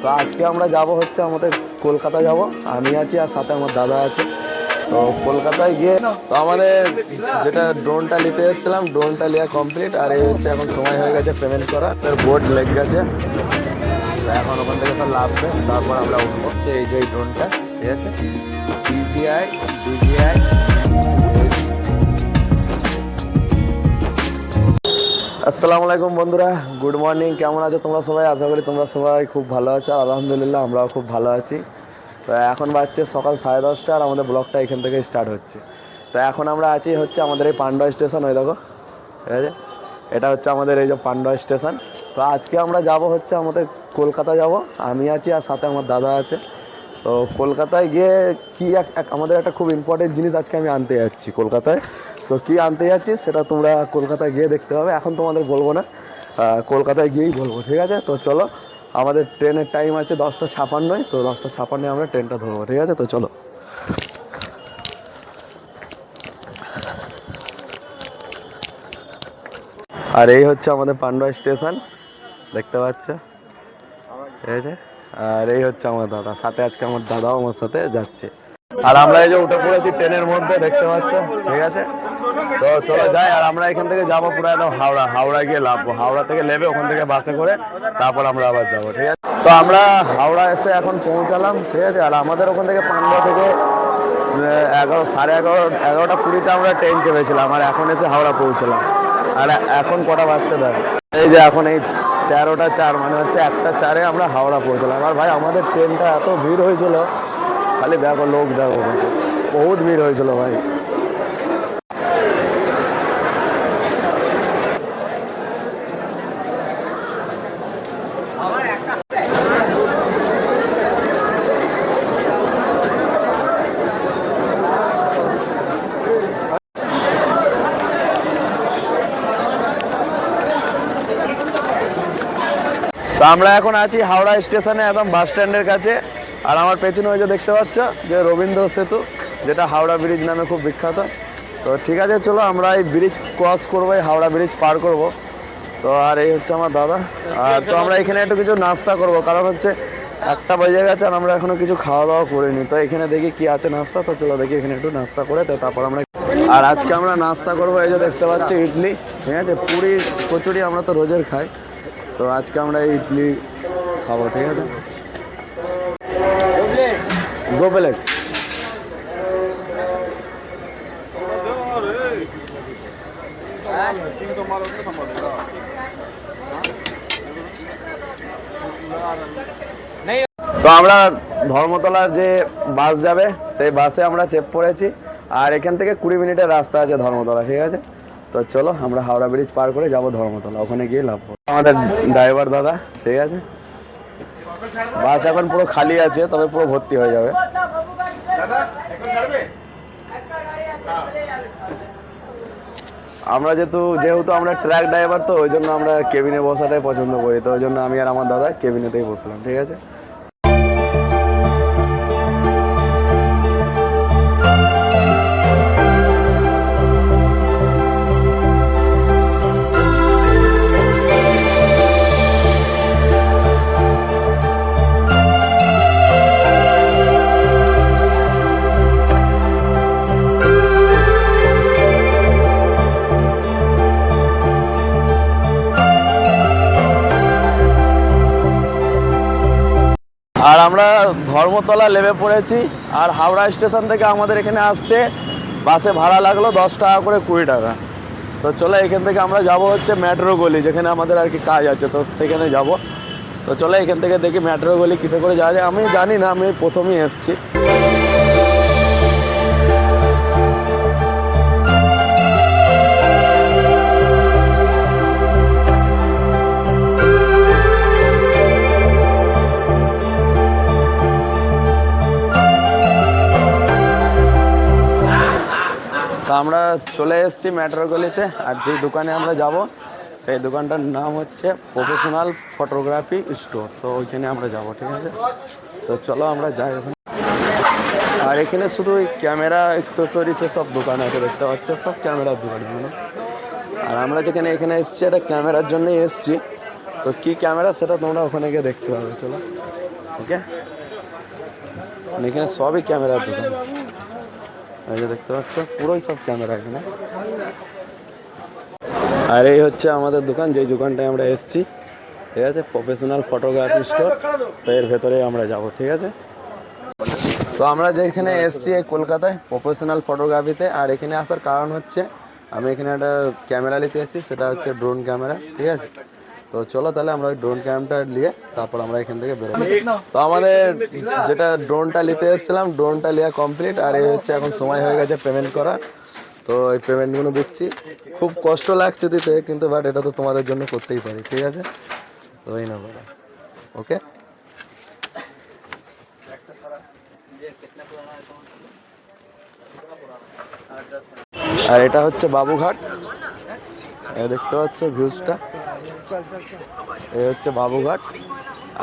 তো আজকে আমরা যাব হচ্ছে আমাদের কলকাতা যাব। আমি আছি আর সাথে আমার দাদা আছে। তো কলকাতায় গিয়ে তো আমাদের যেটা ড্রোনটা নিতে এসেছিলাম ড্রোনটা নেওয়া কমপ্লিট আর এই হচ্ছে এখন সময় হয়ে গেছে পেমেন্ট করা তার বোর্ড লেগে গেছে। এখন ওখান থেকে সব লাভবে তারপর আমরা উঠবো। এই যে ড্রোনটা ঠিক আছে? ডিজিআই ডিজিআই আসসালামু আলাইকুম বন্ধুরা, গুড মর্নিং, কেমন আছো তোমরা সবাই? আশা করি তোমরা সবাই খুব ভালো আছো আলহামদুলিল্লাহ আমরাও খুব ভালো আছি। তো এখন বাজছে সকাল সাড়ে দশটা, আর আমাদের ব্লগটা এখান থেকে স্টার্ট হচ্ছে। তো এখন আমরা আছি হচ্ছে আমাদের এই পান্ডা স্টেশন, ওই দেখো, ঠিক আছে? এটা হচ্ছে আমাদের এই যে পান্ডা স্টেশন। তো আজকে আমরা যাব হচ্ছে আমাদের কলকাতা যাব। আমি আছি আর সাথে আমার দাদা আছে। তো কলকাতায় গিয়ে কি এক- এক- আমাদের একটা খুব ইম্পর্টেন্ট জিনিস আজকে আমি আনতে যাচ্ছি কলকাতায়। তো কি আনতে যাচ্ছি সেটা তোমরা কলকাতায় গিয়ে দেখতে হবে এখন তোমাদের বলব না। কলকাতায় গিয়েই বলব, ঠিক আছে? তো চলো, আমাদের ট্রেনের টাইম আছে দশটা ছাপান্নয়, তো দশটা ছাপান্নয় আমরা ট্রেনটা ধরবো, ঠিক আছে? তো চলো। আর এই হচ্ছে আমাদের পান্ডা স্টেশন, দেখতে পাচ্ছ? ঠিক আছে? আর এই হচ্ছে আমার দাদা, সাথে আজকে আমার দাদাও আমার সাথে যাচ্ছে। আর আমরা এই যে উঠে পড়েছি ট্রেনের মধ্যে, দেখতে পাচ্ছ? ঠিক আছে? তো চলো যাই, আর আমরা এখান থেকে যাব পুরো একদম হাওড়া হাওড়া গিয়ে লাভবো হাওড়া থেকে নেবে ওখান থেকে বাসে করে তারপর আমরা আবার যাব, ঠিক আছে? তো আমরা হাওড়া এসে এখন পৌঁছালাম, ঠিক আছে? আর আমাদের ওখান থেকে পান্ডা থেকে এগারো, সাড়ে এগারো, এগারোটা কুড়িতে আমরা ট্রেন চেপেছিলাম, আর এখন এসে হাওড়া পৌঁছলাম। আর এখন কটা বাচ্চা দেয় এই যে এখন এই তেরোটা চার মানে হচ্ছে একটা চারে আমরা হাওড়া পৌঁছলাম। আর ভাই, আমাদের ট্রেনটা এত ভিড় হয়েছিল, খালি দেখো লোক দেখো, বহুত ভিড় হয়েছিল ভাই। তো আমরা এখন আছি হাওড়া স্টেশনে একদম বাস স্ট্যান্ডের কাছে। আর আমার পেছনে ওই যে দেখতে পাচ্ছ, যে রবীন্দ্র সেতু, যেটা হাওড়া ব্রিজ নামে খুব বিখ্যাত। তো ঠিক আছে, চলো আমরা এই ব্রিজ ক্রস করব, এই হাওড়া ব্রিজ পার করব। তো আর এই হচ্ছে আমার দাদা। আর তো আমরা এখানে একটু কিছু নাস্তা করব, কারণ হচ্ছে একটা বেজে গেছে আর আমরা এখনও কিছু খাওয়া দাওয়া করিনি। তো এখানে দেখি কি আছে নাস্তা, তো চলো দেখি এখানে একটু নাস্তা করে, তো তারপর আমরা আর আজকে আমরা নাস্তা করব, এই যে দেখতে পাচ্ছি, ইডলি। ঠিক আছে, পুরি কচুরি আমরা তো রোজের খাই। তো আজকে আমরা ইডলি খাব, ঠিক আছে? দো প্লেট তো আমরা ধর্মতলার যে বাস যাবে, সেই বাসে আমরা চেপ পড়েছি। আর এখান থেকে কুড়ি মিনিটের রাস্তা আছে ধর্মতলা, ঠিক আছে? তো চলো, আমরা হাওড়া ব্রিজ পার করে যাব ধর্মতলা। ওখানে গিয়ে লাভ আমাদের ড্রাইভার দাদা, ঠিক আছে? বাস এখন পুরো খালি আছে, তবে পুরো ভর্তি হয়ে যাবে। আমরা যেহেতু যেহেতু আমরা ট্র্যাক ড্রাইভার তো, ওই জন্য আমরা কেবিনে বসাটাই পছন্দ করি। তো ওই জন্য আমি আর আমার দাদা কেবিনেতেই বসলাম, ঠিক আছে? আর আমরা ধর্মতলা লেবে পড়েছি আর হাওড়া স্টেশন থেকে আমাদের এখানে আসতে বাসে ভাড়া লাগল দশ টাকা করে কুড়ি টাকা। তো চলো এখান থেকে আমরা যাব হচ্ছে মেট্রো গলি, যেখানে আমাদের আর কি কাজ আছে, তো সেখানে যাব। তো চলো এখান থেকে দেখি মেট্রো গলি কিসে করে যাওয়া যায়। আমি জানি না, আমি প্রথমেই এসেছি। আমরা চলে এসেছি মেট্রো গলিতে, আর যেই দোকানে আমরা যাব, সেই দোকানটার নাম হচ্ছে প্রফেশনাল ফটোগ্রাফি স্টোর। তো ওইখানে আমরা যাব, ঠিক আছে? তো চলো আমরা যাই ওখানে আর এখানে শুধু ওই ক্যামেরা অ্যাক্সেসরিজ সব দোকান আছে, দেখতে পাচ্ছ? সব ক্যামেরার দোকান এখানে আর আমরা যেখানে, এখানে এসেছি, একটা ক্যামেরার জন্যই এসেছি। তো কী ক্যামেরা, সেটা তোমরা ওখানে গিয়ে দেখতে পাবে, চলো? ওকে? এখানে সবই ক্যামেরার দোকান। দেখতে পাচ্ছ, পুরোই সব ক্যামেরা এখানে। আর এই হচ্ছে আমাদের দোকান, যেই দোকানটায় আমরা এসেছি। ঠিক আছে প্রফেশনাল ফটোগ্রাফি স্টোর তো এর ভেতরে আমরা যাব, ঠিক আছে? তো আমরা যেখানে এসেছি এই কলকাতায় প্রফেশনাল ফটোগ্রাফিতে আর এখানে আসার কারণ হচ্ছে, আমি এখানে একটা ক্যামেরা নিতে এসেছি, সেটা হচ্ছে ড্রোন ক্যামেরা ঠিক আছে? তো চলো তাহলে আমরা ওই ড্রোন ক্যামেরাটা নিয়ে তারপর আমরা এখান থেকে বেরোবো তো আমাদের যেটা ড্রোনটা নিতে এসেছিলাম ড্রোনটা নেওয়া কমপ্লিট আর এই হচ্ছে এখন সময় হয়ে গেছে পেমেন্ট করা তো এই পেমেন্টগুলো দিচ্ছি। খুব কষ্ট লাগছে দিতে কিন্তু বাট এটা তো তোমাদের জন্য করতেই পারি ঠিক আছে? তো এই না ওকে আর এটা হচ্ছে বাবুঘাট। দেখতে পাচ্ছ ভিউজটা এই হচ্ছে বাবুঘাট।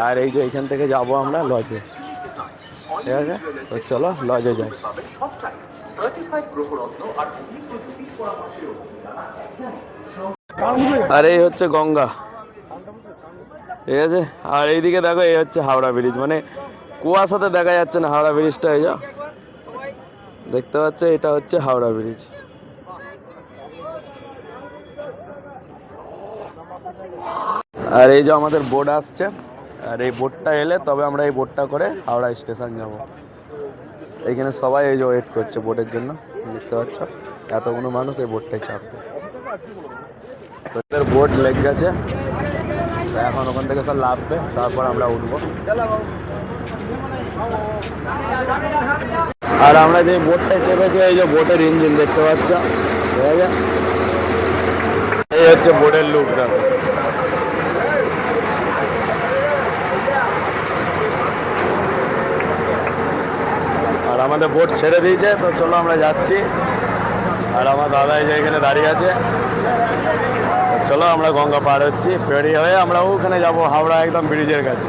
আর এই যে এখান থেকে যাব আমরা লজে ঠিক আছে? তো চলো লজে যাই। আর এই হচ্ছে গঙ্গা। ঠিক আছে? আর এইদিকে দেখো, এই হচ্ছে হাওড়া ব্রিজ মানে কুয়াশাতে দেখা যাচ্ছে না হাওড়া ব্রিজটা এই যা। দেখতে পাচ্ছ? এটা হচ্ছে হাওড়া ব্রিজ আর এই যে আমাদের বোর্ড আসছে, আর এই বোর্ডটা এলে তবে আমরা এই বোর্ডটা করে হাওড়া স্টেশন যাব। এইখানে সবাই এই যে ওয়েট করছে বোর্ডের জন্য দেখতে পাচ্ছ এতগুলো মানুষ এই বোর্ডটাই চাপবে। তো এদের বোর্ড লেগ গেছে এখন ওখান থেকে সব লাভবে তারপর আমরা উঠবো। আর আমরা যে বোটটায় চেপেছি, এই যে বোটের ইঞ্জিন দেখতে পাচ্ছ, ঠিক আছে? এই হচ্ছে বোটের লুক আমাদের বোট ছেড়ে দিয়েছে, তো চলো আমরা যাচ্ছি। আর আমার দাদা যে এখানে দাঁড়িয়ে আছে। চলো আমরা গঙ্গা পার হচ্ছি, পেরিয়ে হয়ে আমরা ওখানে যাব, হাওড়া একদম ব্রিজের কাছে।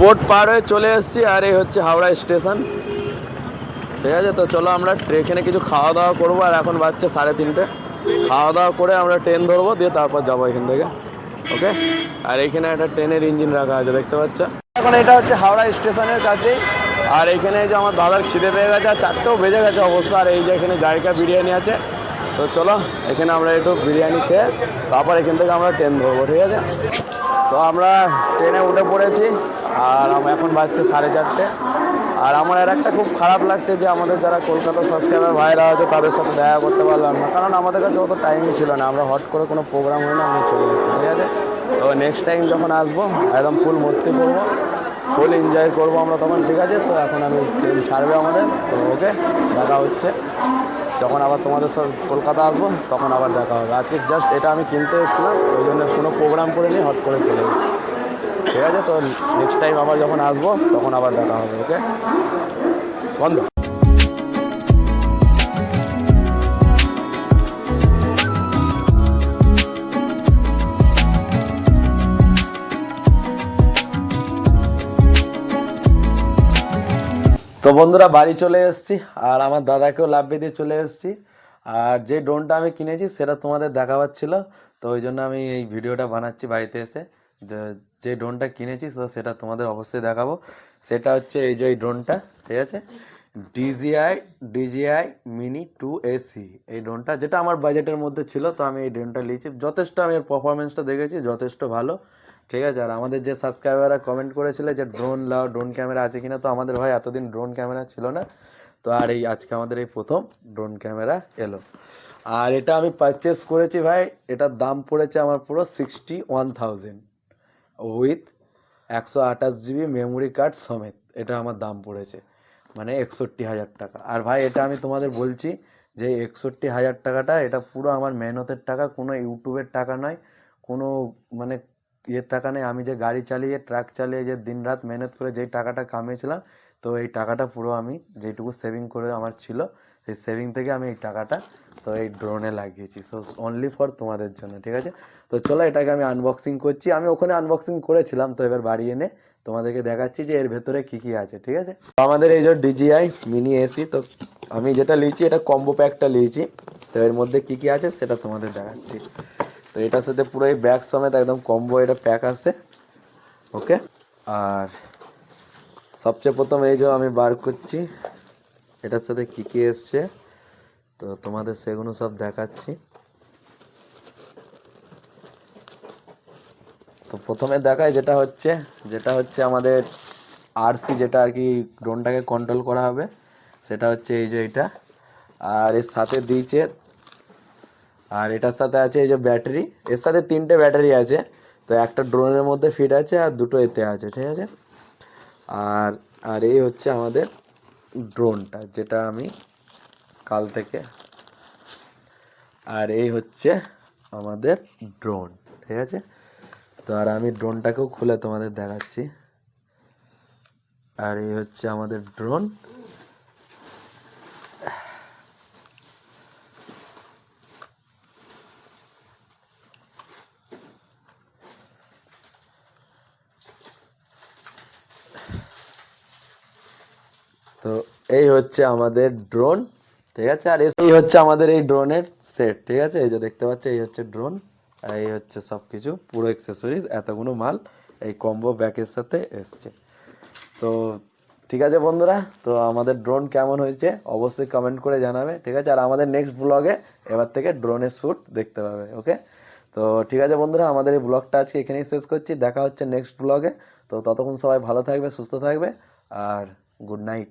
বোট পার হয়ে চলে এসেছি আর এই হচ্ছে হাওড়া স্টেশন। ঠিক আছে, তো চলো আমরা ট্রেনে কিছু খাওয়া দাওয়া করব আর এখন বাজছে সাড়ে তিনটে। খাওয়া দাওয়া করে আমরা ট্রেন ধরবো, দিয়ে তারপর যাব এখান থেকে। ওকে? আর এখানে একটা ট্রেনের ইঞ্জিন রাখা আছে, দেখতে পাচ্ছ? এখন এটা হচ্ছে হাওড়া স্টেশনের কাছেই আর এখানে যে আমার দাদার খিদে পেয়ে গেছে, আর চারটেও বেজে গেছে অবশ্য। আর এই যে এখানে জায়গা বিরিয়ানি আছে তো চলো, এখানে আমরা একটু বিরিয়ানি খেয়ে তারপর এখান থেকে আমরা ট্রেন ধরবো, ঠিক আছে? তো আমরা ট্রেনে উঠে পড়েছি, আর আমার এখন বাজছে সাড়ে চারটে। আর আমার আর একটা খুব খারাপ লাগছে যে আমাদের যারা কলকাতা সাবস্ক্রাইবার ভাইরা আছে, তাদের সাথে দেখা করতে পারলাম না। কারণ আমাদের কাছে অত টাইমই ছিল না, আমরা হট করে কোনো প্রোগ্রাম হয় না আমরা চলে এসেছি, ঠিক আছে? তো নেক্সট টাইম যখন আসব, একদম ফুল মস্তি করব ফুল এনজয় করব আমরা তখন, ঠিক আছে? তো এখন আমি ট্রেন ছাড়বে আমাদের, তো ওকে দেখা হচ্ছে। যখন আবার তোমাদের সাথে কলকাতা আসব, তখন আবার দেখা হবে। আজকে জাস্ট এটা আমি কিনতে এসেছিলাম, ওই জন্য কোনো প্রোগ্রাম করে নিয়ে হট করে চলে এসেছি। ঠিক আছে, তো নেক্সট টাইম আবার যখন আসব, তখন আবার দেখা হবে ওকে বন্ধ। তো বন্ধুরা, বাড়ি চলে এসেছি আর আমার দাদাকেও লাভ দিয়ে চলে এসেছি। আর যে ড্রোনটা আমি কিনেছি সেটা তোমাদের দেখাবার ছিল, তো ওই জন্য আমি এই ভিডিওটা বানাচ্ছি বাড়িতে এসে। যে- ড্রোনটা কিনেছি, তো সেটা তোমাদের অবশ্যই দেখাবো। সেটা হচ্ছে এই যে এই ড্রোনটা, ঠিক আছে? DJI DJI mini two SE এই ড্রোনটা যেটা আমার বাজেটের মধ্যে ছিল, তো আমি এই ড্রোনটা নিয়েছি। যথেষ্ট আমি এর পারফরমেন্সটা দেখেছি, যথেষ্ট ভালো। ঠিক আছে? আর আমাদের যে সাবস্ক্রাইবাররা কমেন্ট করেছিল যে ড্রোন লাও ড্রোন ক্যামেরা আছে কিনা, তো আমাদের ভাই এতদিন ড্রোন ক্যামেরা ছিল না। তো আর এই আজকে আমাদের এই প্রথম ড্রোন ক্যামেরা এলো। আর এটা আমি পারচেস করেছি ভাই, এটার দাম পড়েছে আমার পুরো সিক্সটি ওয়ান থাউজেন্ড উইথ একশো আঠাশ জিবি মেমোরি কার্ড সমেত। এটা আমার দাম পড়েছে। মানে একষট্টি হাজার টাকা। আর ভাই, এটা আমি তোমাদের বলছি যে একষট্টি হাজার টাকাটা, এটা পুরো আমার মেহনতের টাকা, কোনো ইউটিউবের টাকা নয়, কোনো মানে ইয়ের টাকা নেই আমি যে গাড়ি চালিয়ে, ট্রাক চালিয়ে যে দিন রাত মেহনত করে যেই টাকাটা কামিয়েছিলাম, তো এই টাকাটা পুরো আমি যেটুকু সেভিং করে আমার ছিল সেই সেভিং থেকে আমি এই টাকাটা, তো এই ড্রোনে লাগিয়েছি। সো অনলি ফর তোমাদের জন্য, ঠিক আছে? তো চলো এটাকে আমি আনবক্সিং করছি। আমি ওখানে আনবক্সিং করেছিলাম, তো এবার বাড়ি এনে তোমাদেরকে দেখাচ্ছি যে এর ভেতরে কি কি আছে, ঠিক আছে? তো আমাদের এই যে ডিজিআই মিনি এসি তো আমি যেটা নিয়েছি এটা কম্বো প্যাকটা নিয়েছি তো এর মধ্যে কি কি আছে সেটা তোমাদের দেখাচ্ছি। তো এটার সাথে পুরো এই ব্যাগ সমেত একদম কম্বো এটা প্যাক আছে ওকে আর সবচেয়ে প্রথম এই যে আমি বার করছি এটার সাথে কি কি এসছে? তো তোমাদের সেগুলো সব দেখাচ্ছি। তো প্রথমে দেখায় যেটা হচ্ছে যেটা হচ্ছে আমাদের আরসি যেটা আর কি ড্রোনটাকে কন্ট্রোল করা হবে, সেটা হচ্ছে এই যে এটা। আর এর সাথে দিয়েছে, আর এটার সাথে আছে এই যে ব্যাটারি। এর সাথে তিনটে ব্যাটারি আছে, তো একটা ড্রোনের মধ্যে ফিট আছে আর দুটো এতে আছে, ঠিক আছে? আর আর এই হচ্ছে আমাদের ড্রোনটা যেটা আমি কাল থেকে আর এই হচ্ছে আমাদের ড্রোন ঠিক আছে? তো আর আমি ড্রোনটাকেও খুলে তোমাদের দেখাচ্ছি। আর এই হচ্ছে আমাদের ড্রোন তো এই হচ্ছে আমাদের ড্রোন ঠিক আছে? আর এই হচ্ছে আমাদের এই ড্রোনের সেট ঠিক আছে? এই যে দেখতে পাচ্ছ, এই হচ্ছে ড্রোন আর এই হচ্ছে সব কিছু পুরো অ্যাক্সেসরিজ এতগুলো মাল এই কম্বো ব্যাকের সাথে এসছে। তো ঠিক আছে বন্ধুরা, তো আমাদের ড্রোন কেমন হয়েছে অবশ্যই কমেন্ট করে জানাবে, ঠিক আছে? আর আমাদের নেক্সট ব্লগে এবার থেকে ড্রোনের শ্যুট দেখতে পাবে ওকে তো ঠিক আছে বন্ধুরা, আমাদের এই ব্লগটা আজকে এখানেই শেষ করছি, দেখা হচ্ছে নেক্সট ব্লগে তো ততক্ষণ সবাই ভালো থাকবে, সুস্থ থাকবে, আর গুড নাইট